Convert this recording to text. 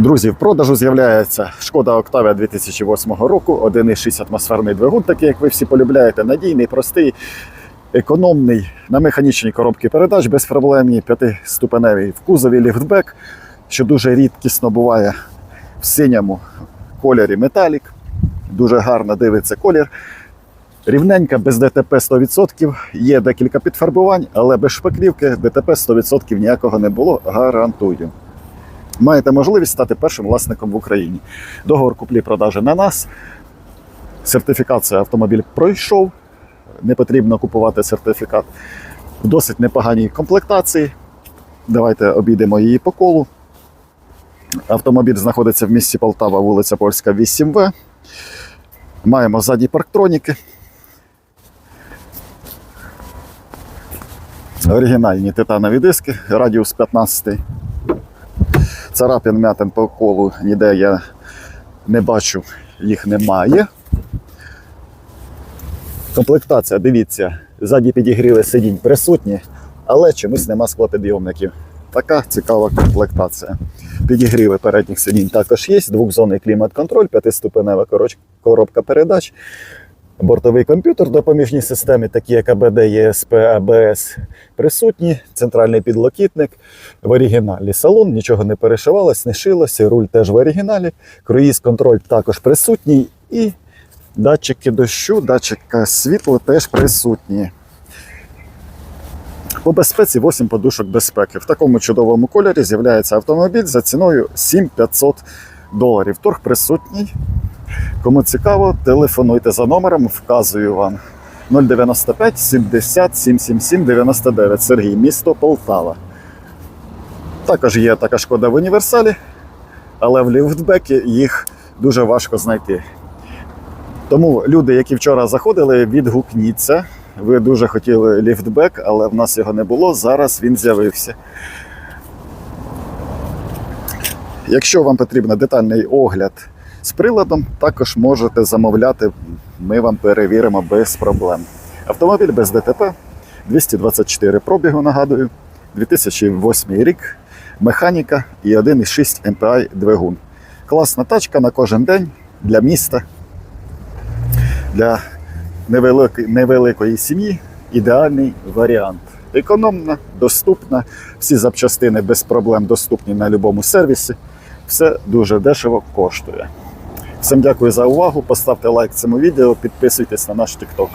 Друзі, в продажу з'являється шкода Октавія 2008 року, 1,6 атмосферний двигун, такий, як ви всі полюбляєте, надійний, простий, економний, на механічній коробці передач безпроблемні, п'ятиступеневий в кузові ліфтбек, що дуже рідкісно буває в синьому кольорі металік. Дуже гарно дивиться колір. Рівненька, без ДТП 100%. Є декілька підфарбувань, але без шпаклівки ДТП 100% ніякого не було. Гарантую. Маєте можливість стати першим власником в Україні. Договор куплі-продажі на нас. Сертифікація автомобіль пройшов. Не потрібно купувати сертифікат в досить непоганій комплектації. Давайте обійдемо її по колу. Автомобіль знаходиться в місті Полтава, вулиця Польська, 8В. Маємо ззаді парктроніки. Оригінальні титанові диски, радіус 15. Царапин м'ятин по колу ніде я не бачу, їх немає. Комплектація, дивіться, ззаді підігріли сидінь присутні, але чомусь нема склопідйомників. Така цікава комплектація. Підігріви передніх сидінь також є, двохзонний клімат-контроль, п'ятиступенева коробка передач, бортовий комп'ютер допоміжній системі, такі як АБД, ЄСП, АБС, присутні, центральний підлокітник в оригіналі. Салон нічого не перешивалось, не шилося, руль теж в оригіналі, круїз-контроль також присутній і датчики дощу, датчика світла теж присутні. По безпеці 8 подушок безпеки. В такому чудовому кольорі з'являється автомобіль за ціною 7500 доларів. Торг присутній. Кому цікаво, телефонуйте за номером, вказую вам 095 70 777 99 Сергій, місто Полтава. Також є така шкода в універсалі, але в ліфтбекі їх дуже важко знайти. Тому люди, які вчора заходили, відгукніться. Ви дуже хотіли ліфтбек, але в нас його не було. Зараз він з'явився. Якщо вам потрібен детальний огляд з приладом, також можете замовляти. Ми вам перевіримо без проблем. Автомобіль без ДТП, 224 пробігу, нагадую, 2008 рік, механіка і 1,6 MPI двигун. Класна тачка на кожен день для міста, для невеликої, сім'ї ідеальний варіант. Економна, доступна, всі запчастини без проблем доступні на будь-якому сервісі. Все дуже дешево коштує. Всім дякую за увагу. Поставте лайк цьому відео, підписуйтесь на наш TikTok.